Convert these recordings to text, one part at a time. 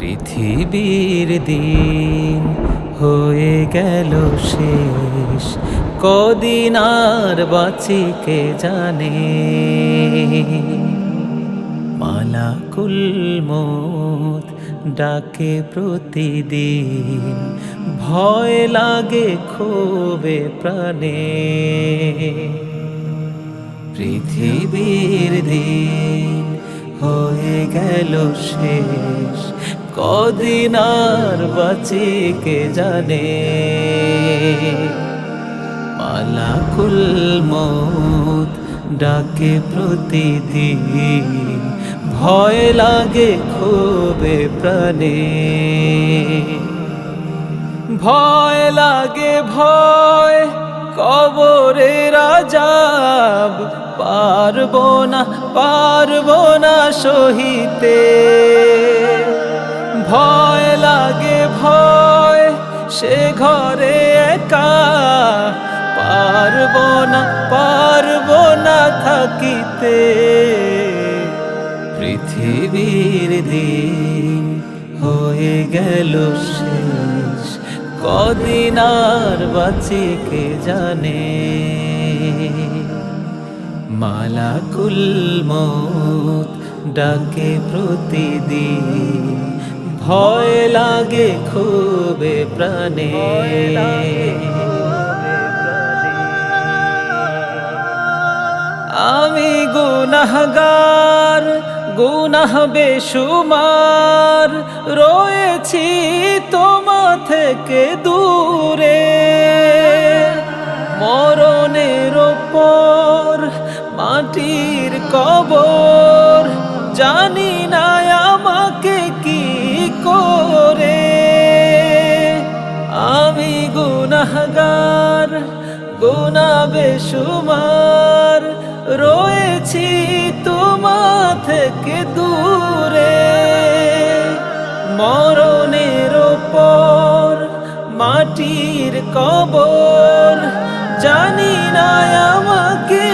পৃথিবীর দিন হয়ে গেল শেষ। কদিন আর বাঁচি কে জানে? মালাকুল মত ডাকে প্রতিদিন। ভয় লাগে খুবে প্রাণে। পৃথিবীর দিন হয়ে গেল শেষ। কদিন আর বাঁচি কে জানে? মালাকুল মত ডাকে প্রতিদিন, ভয় লাগে খুবে প্রাণে। ভয় লাগে, ভয় কবরে রাজাব পারব না পারব না সহিতে। ভয় লাগে, ভয়। সে ঘরে একা। পারব না পারব না থাকিতে। পৃথিবীর দিন হয়ে গেল শেষ। কদিন আর বাঁচি জানে? মালাকুল মত ডাকে প্রতিদিন। ভয় লাগে খুবে প্রাণে। আমি গুনাহগার গুনাহ বেশুমার রয়েছি তোমা থেকে দূরে। মরণের ওপর মাটির কবর জানি না গুনা বেশুমার রয়েছি তোমা থেকে দূরে। মরণের ওপর মাটির কবর। জানি না আমাকে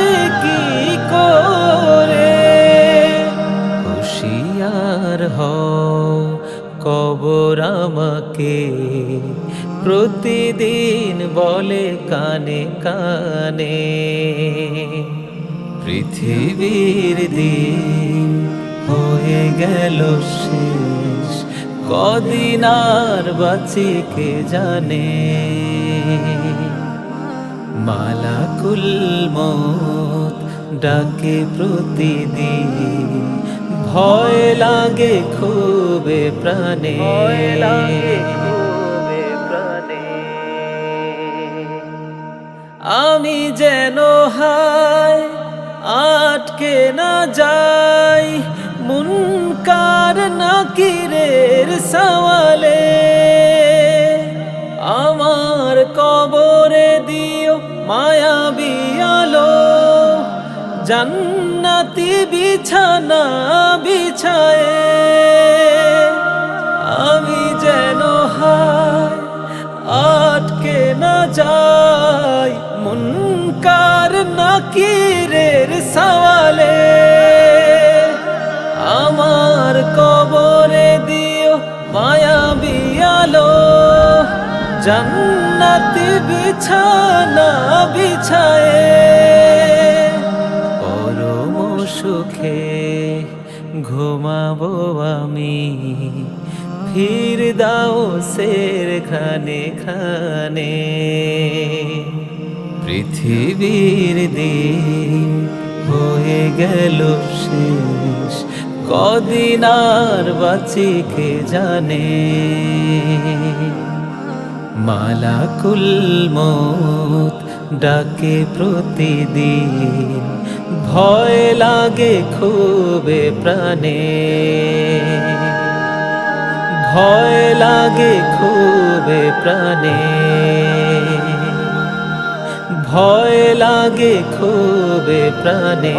কি করে। হুশিয়ার হও কবর আমাকে। প্রতিদিন বলে কানে কানে, পৃথিবীর দিন হয়ে গেল শেষ। কদিন আর বাঁচি কে জানে? মালাকুল মত ডাকে প্রতিদিন, ভয় লাগে খুবে প্রাণে। লাগে আমি যেন হায় আটকে না যাই, মুনকার নাকিরের সওয়ালে। আমার কবরে দিও মায়া বিয়ালো জান্নাতি বিছানা বিছায়ে। আমি যেন হায় আটকে না যাই নাকিরের সওয়ালে আমার কবরে দিও মায়া বিয়ালো জান্নাতি বিছানা বিছায়ে পরম সুখে ঘুমাবো আমি। ফির দাও সের খানে খানে পৃথিবীর দিন হয়ে গেল শেষ। কদিন আর বাঁচি কে জানে? মালাকুল মত ডাকে প্রতিদিন, ভয় লাগে খুবে প্রাণে। ভয় লাগে খুবে প্রাণে। ভয় লাগে খুবে প্রাণে।